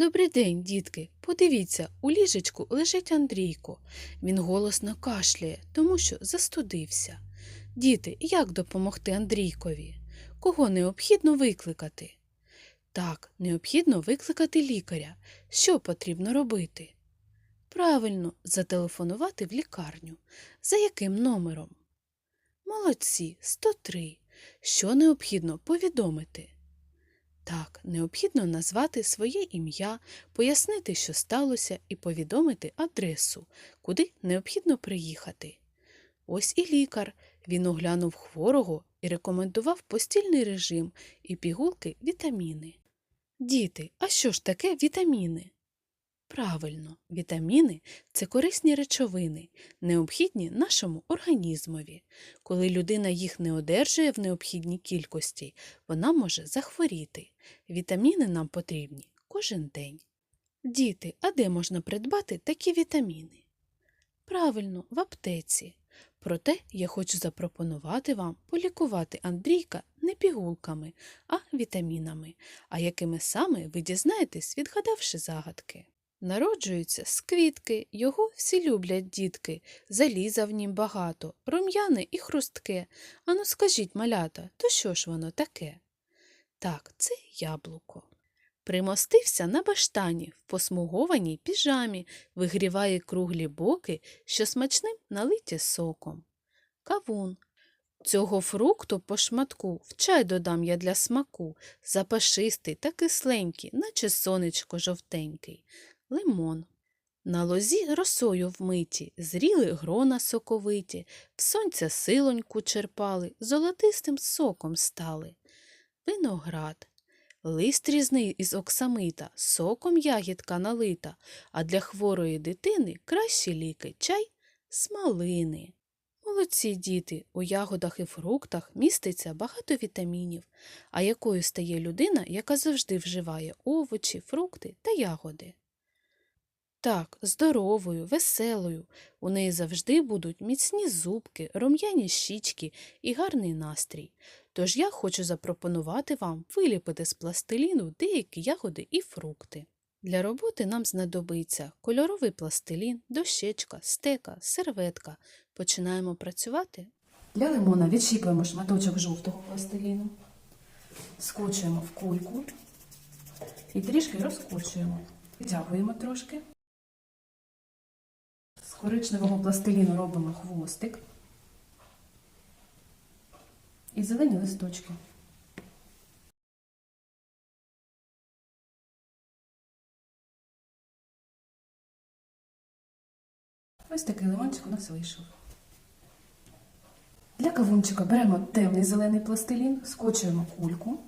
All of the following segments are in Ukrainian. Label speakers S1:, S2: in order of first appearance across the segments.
S1: Добрий день, дітки. Подивіться, у ліжечку лежить Андрійко. Він голосно кашляє, тому що застудився. Діти, як допомогти Андрійкові? Кого необхідно викликати? Так, необхідно викликати лікаря. Що потрібно робити? Правильно, зателефонувати в лікарню. За яким номером? Молодці, 103. Що необхідно повідомити? Так, необхідно назвати своє ім'я, пояснити, що сталося, і повідомити адресу, куди необхідно приїхати. Ось і лікар. Він оглянув хворого і рекомендував постільний режим і пігулки вітаміни. Діти, а що ж таке вітаміни? Правильно, вітаміни це корисні речовини, необхідні нашому організмові. Коли людина їх не одержує в необхідній кількості, вона може захворіти. Вітаміни нам потрібні кожен день. Діти, а де можна придбати такі вітаміни? Правильно, в аптеці. Проте я хочу запропонувати вам полікувати Андрійка не пігулками, а вітамінами, а якими саме ви дізнаєтесь, відгадавши загадки. Народжується з квітки, його всі люблять дітки, заліза в нім багато, рум'яне і хрустке. Ану скажіть, малята, то що ж воно таке? Так, це яблуко. Примостився на баштані в посмугованій піжамі, вигріває круглі боки, що смачним налиті соком. Кавун. Цього фрукту по шматку в чай додам я для смаку, запашистий та кисленький, наче сонечко жовтенький. Лимон. На лозі росою вмиті, зріли грона соковиті, в сонця силоньку черпали, золотистим соком стали. Виноград. Лист різний із оксамита, соком ягідка налита, а для хворої дитини кращі ліки чай смалини. Молодці діти, у ягодах і фруктах міститься багато вітамінів, а якою стає людина, яка завжди вживає овочі, фрукти та ягоди. Так, здоровою, веселою, у неї завжди будуть міцні зубки, рум'яні щічки і гарний настрій. Тож я хочу запропонувати вам виліпити з пластиліну деякі ягоди і фрукти. Для роботи нам знадобиться кольоровий пластилін, дощечка, стека, серветка. Починаємо працювати. Для лимона відщіпуємо шматочок жовтого пластиліну, скочуємо в кульку і трішки розкочуємо. Витягуємо трошки. Коричневого пластиліну робимо хвостик і зелені листочки. Ось такий лимончик у нас вийшов. Для кавунчика беремо темний зелений пластилін, скочуємо кульку.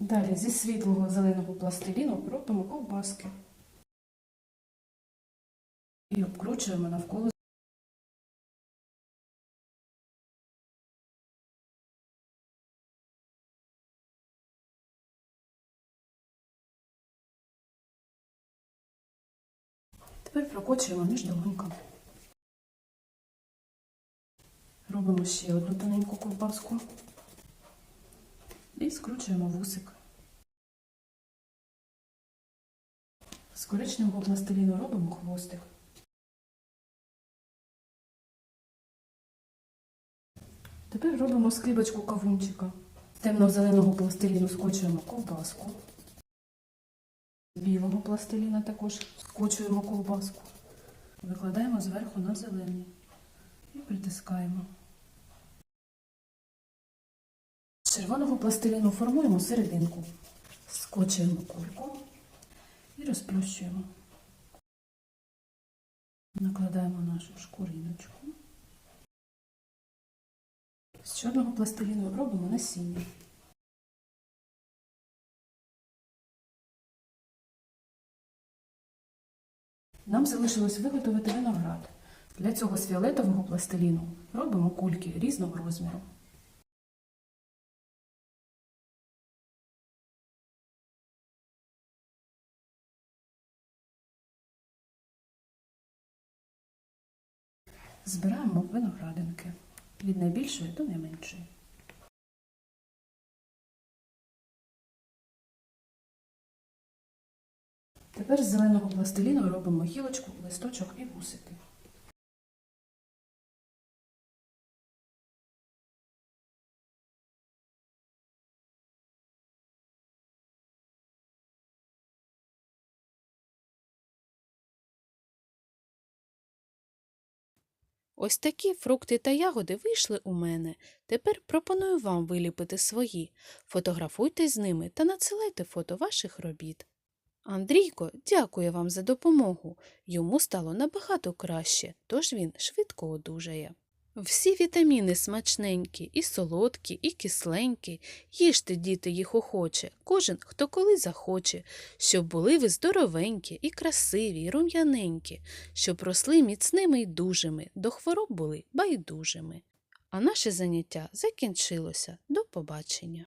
S1: Далі зі світлого зеленого пластиліну робимо ковбаски. І обкручуємо навколо. Тепер прокочуємо між долоньками. Робимо ще одну тоненьку ковбаску і скручуємо вусик. З коричневого пластиліну робимо хвостик. Тепер робимо скибочку кавунчика. Темно-зеленого пластиліну скочуємо ковбаску. Білого пластиліна також скочуємо ковбаску. Викладаємо зверху на зелений і притискаємо. З червоного пластиліну формуємо серединку. Скочуємо кульку і розплющуємо. Накладаємо нашу шкуриночку. З чорного пластиліну робимо насіння. Нам залишилось виготовити виноград. Для цього з фіолетового пластиліну робимо кульки різного розміру. Збираємо виноградинки від найбільшої до найменшої. Тепер з зеленого пластиліну робимо гілочку, листочок і гусики. Ось такі фрукти та ягоди вийшли у мене. Тепер пропоную вам виліпити свої. Фотографуйте з ними та надсилайте фото ваших робіт. Андрійко дякує вам за допомогу. Йому стало набагато краще, тож він швидко одужає. Всі вітаміни смачненькі, і солодкі, і кисленькі. Їжте, діти, їх охоче, кожен, хто коли захоче, щоб були ви здоровенькі, і красиві, і рум'яненькі, щоб росли міцними й дужими, до хвороб були байдужими. А наше заняття закінчилося. До побачення.